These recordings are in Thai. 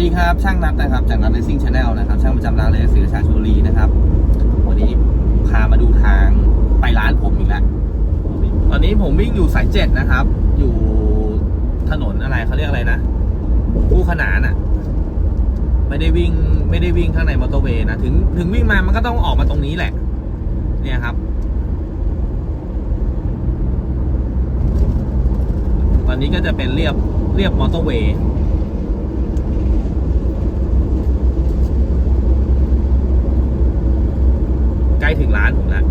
ดีครับ ช่างนัดนะครับ จากนัดเลสซิ่งชาแนลนะครับ ช่างประจำร้านเลยสื่อชาชูรีนะครับ วันนี้พามาดูทางไปร้านผมอีกแล้ว ตอนนี้ผมวิ่งอยู่สายเจ็ดนะครับ อยู่ถนนอะไรเขาเรียกอะไรนะคู่ขนานอะ ไม่ได้วิ่งไม่ได้วิ่งข้างในมอเตอร์เวย์นะ ถึงถึงวิ่งมามันก็ต้องออกมาตรงนี้แหละ เนี่ยครับ ตอนนี้ก็จะเป็นเรียบเรียบมอเตอร์เวย์ ใก ล้ถึงร้านผมแล้ว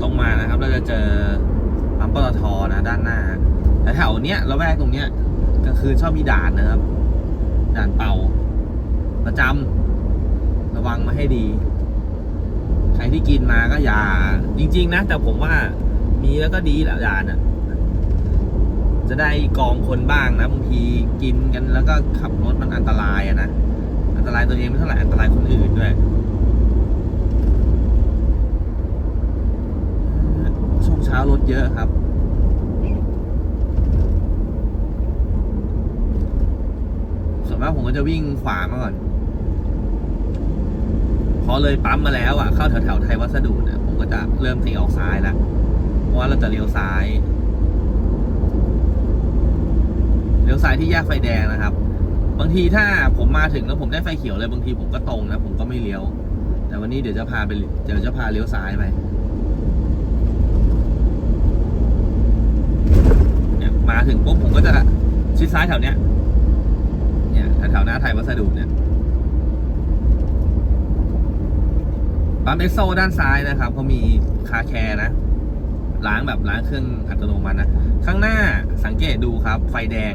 ตรงมานะครับ เราจะเจอปั๊มปตทนะด้านหน้าแต่แถวเนี้ยเราแวกตรงเนี้ยก็คือชอบมีด่านนะครับ ด่านเป่า ประจำระวังมาให้ดี ใครที่กินมาก็อย่า จริง ๆ นะ แต่ผมว่า มีแล้วก็ดีแหละด่านอะ จะได้กองคนบ้างนะบางทีกินกันแล้วก็ขับรถมันอันตรายอะนะอันตรายตัวเองไม่เท่าไหร่อันตรายคนอื่นด้วยช่วงเช้ารถเยอะครับส่วนมากผมก็จะวิ่งขวามาก่อน พอเลยปั๊มมาแล้วอะ เข้าแถวแถวไทยวัสดุเนี่ยผมก็จะเริ่มตีออกซ้ายแล้ว เพราะว่าเราจะเลี้ยวซ้าย เลี้ยวซ้ายที่แยกไฟแดงนะครับ บางทีถ้าผมมาถึงแล้วผมได้ไฟเขียวเลยบางทีผมก็ตรงนะผมก็ไม่เลี้ยว แต่วันนี้เดี๋ยวจะพาไปเดี๋ยวจะพาเลี้ยวซ้ายไปเนี่ยมาถึงปุ๊บผมก็จะชิดซ้ายแถวเนี้ย เนี่ยแถวๆหน้าไทยวัสดุเนี่ยปั๊มเอ็กโซด้านซ้ายนะครับเขามีคาแคร์นะ ล้างแบบล้างเครื่องอัตโนมัตินะข้างหน้าสังเกตดูครับ ไฟแดง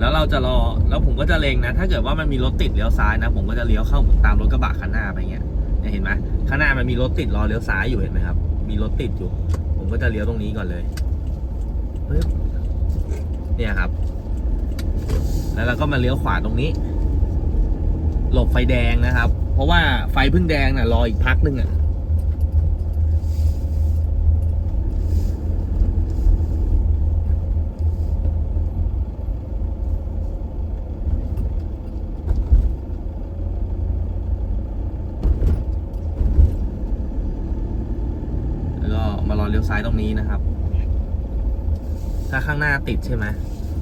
แล้วเราจะรอแล้วผมก็จะเลงนะ ถ้าเกิดว่ามันมีรถติดเลี้ยวซ้ายนะ ผมก็จะเลี้ยวเข้าตามรถกระบะคันหน้าไปเงี้ยเนี่ยเห็นไหมข้างหน้ามันมีรถติดรอเลี้ยวซ้ายอยู่เห็นไหมครับ มีรถติดอยู่ ผมก็จะเลี้ยวตรงนี้ก่อนเลยเนี่ยครับ แล้วเราก็มาเลี้ยวขวาตรงนี้ หลบไฟแดงนะครับ เพราะว่าไฟเพิ่งแดงน่ะรออีกพักหนึ่งอะล้วก็มารอเลี้ยว ซ้ายตรงนี้นะครับ ถ้าข้างหน้าติดใช่ไหม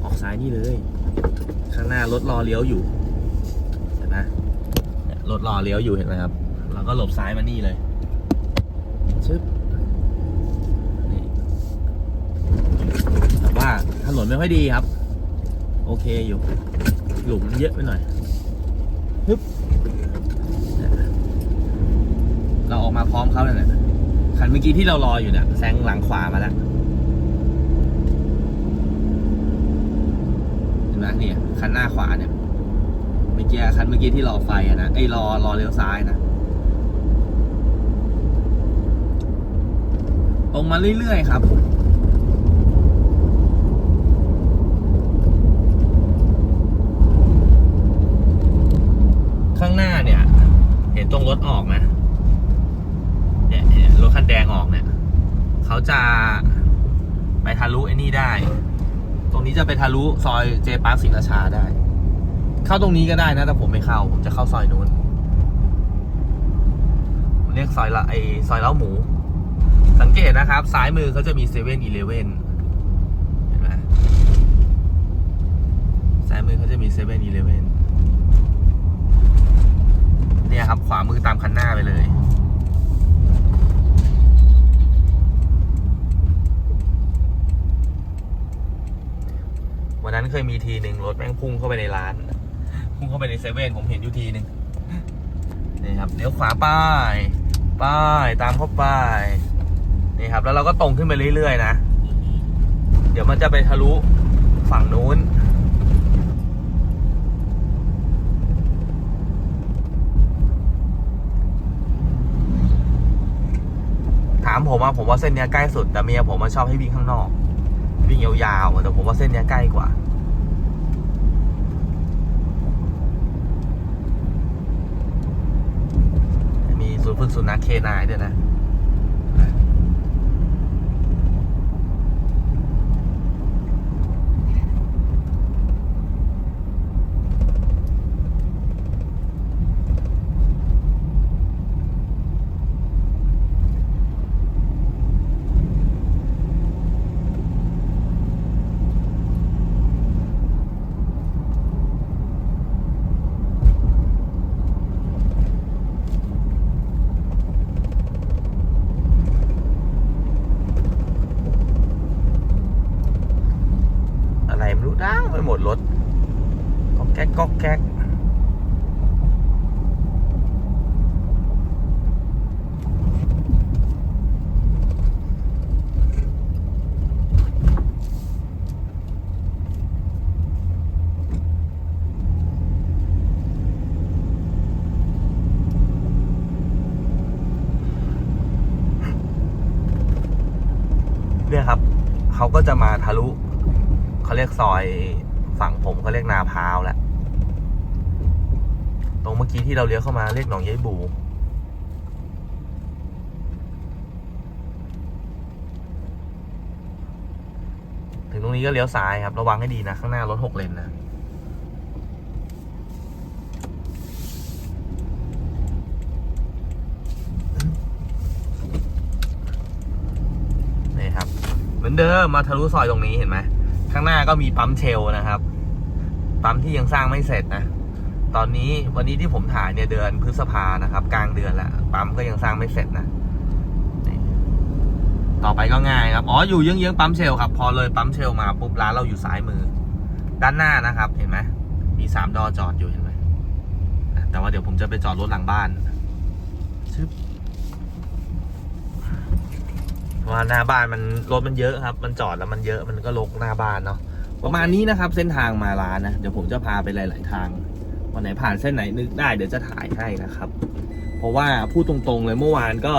ออกซ้ายนี่เลย ข้างหน้ารถรอเลี้ยวอยู่ เห็นไหมรถรอเลี้ยวอยู่เห็นไหมครับ เราก็หลบซ้ายมานี่เลยชึบนี่แต่ว่าถนนไม่ค่อยดีครับ โอเคอยู่ หลุมเยอะไปหน่อยฮึบเราออกมาพร้อมเขาเลยเนี่ย คันเมื่อกี้ที่เรารออยู่เนี่ยแซงหลังขวามาแล้วเห็นไหมเนี่ยคันหน้าขวาเนี่ยเมื่อกี้คันเมื่อกี้ที่รอไฟอะนะไอ้รอรอเลี้ยวซ้ายนะตรงมาเรื่อยๆครับข้างหน้าเนี่ย เห็นตรงรถออกไหมเนี่ยเนี่ยรถคัน แดงออกเนี่ยเขาจะไปทะลุไอ้นี่ได้ ตรงนี้จะไปทะลุซอยเจปาร์คศรีราชาได้ เข้าตรงนี้ก็ได้นะแต่ผมไม่เข้า ผมจะเข้าซอยนู้นเรียกซอยละไอซอยเล้าหมู สังเกตนะครับ ซ้ายมือเขาจะมีเซเว่นอีเลเว่นเห็นไหมซ้ายมือเขาจะมีเซเว่นอีเลเว่นเนี่ยครับ ขวามือตามคันหน้าไปเลย วันนั้นเคยมีทีหนึ่งรถแม่งพุ่งเข้าไปในร้าน พุ่งเข้าไปในเซเว่นผมเห็นอยู่ทีหนึ่งนี่ครับเลี้ยวขวาป้าย ป้ายตามเข้าไปนี่ครับ แล้วเราก็ตรงขึ้นไปเรื่อยๆนะ เดี๋ยวมันจะไปทะลุฝั่งนู้นถามผมว่าผมว่าเส้นเนี้ยใกล้สุดแต่เมียผมมันชอบให้วิ่งข้างนอก วิ่งยาวๆแต่ผมว่าเส้นนี้ใกล้กว่า มีศูนย์ฝึกสุนัขเคนายด้วยนะ ไรไม่รู้ดังไปหมดรถก็แก๊กก็แก๊กเนี่ยครับ เขาก็จะมาทะลุ เขาเรียกซอยฝั่งผมเขาเรียกนาพาวแหละ ตรงเมื่อกี้ที่เราเลี้ยวเข้ามาเรียกหนองยายบู ถึงตรงนี้ก็เลี้ยวซ้ายครับ ระวังให้ดีนะ ข้างหน้ารถหกเลนนะนี่ครับ เหมือนเดิมมาทะลุซอยตรงนี้เห็นไหม ข้างหน้าก็มีปั๊มเชลนะครับ ปั๊มที่ยังสร้างไม่เสร็จนะ ตอนนี้วันนี้ที่ผมถ่ายเนี่ยเดือนพฤษภานะครับ กลางเดือนแล้วปั๊มก็ยังสร้างไม่เสร็จนะต่อไปก็ง่ายครับ อ๋อ อยู่เยื้องๆปั๊มเชลครับ พอเลยปั๊มเชลมาปุ๊บร้านเราอยู่ซ้ายมือ ด้านหน้านะครับ เห็นไหม มีสามดอจอดอยู่เห็นไหมแต่ว่าเดี๋ยวผมจะไปจอดรถหลังบ้านชึบ เพราะ ว่าหน้าบ้านมันรถมันเยอะครับ มันจอดแล้วมันเยอะมันก็ลกหน้าบ้านเนาะประมาณนี้นะครับ เส้นทางมาร้านนะเดี๋ยวผมจะพาไปหลาย ๆ ทางวันไหนผ่านเส้นไหนนึกได้เดี๋ยวจะถ่ายให้นะครับ เพราะว่าพูดตรง ๆ เลยเมื่อวานก็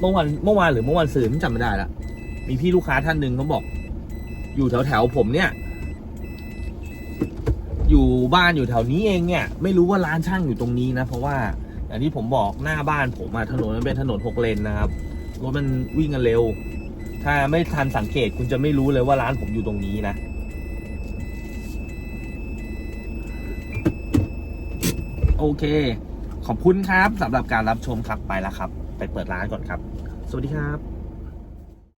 เมื่อวานเมื่อวานหรือเมื่อวานซืนจำไม่ได้ละมีพี่ลูกค้าท่านหนึ่งเขาบอก อยู่แถวแถวๆผมเนี่ย อยู่บ้านอยู่แถวนี้เองเนี่ย ไม่รู้ว่าร้านช่างอยู่ตรงนี้นะ เพราะว่าอย่างที่ผมบอกหน้าบ้านผมอะถนนมันเป็นถนนหกเลนนะครับ รถมันวิ่งกันเร็ว ถ้าไม่ทันสังเกตคุณจะไม่รู้เลยว่าร้านผมอยู่ตรงนี้นะโอเค ขอบคุณครับสำหรับการรับชมครับไปแล้วครับ ไปเปิดร้านก่อนครับ สวัสดีครับ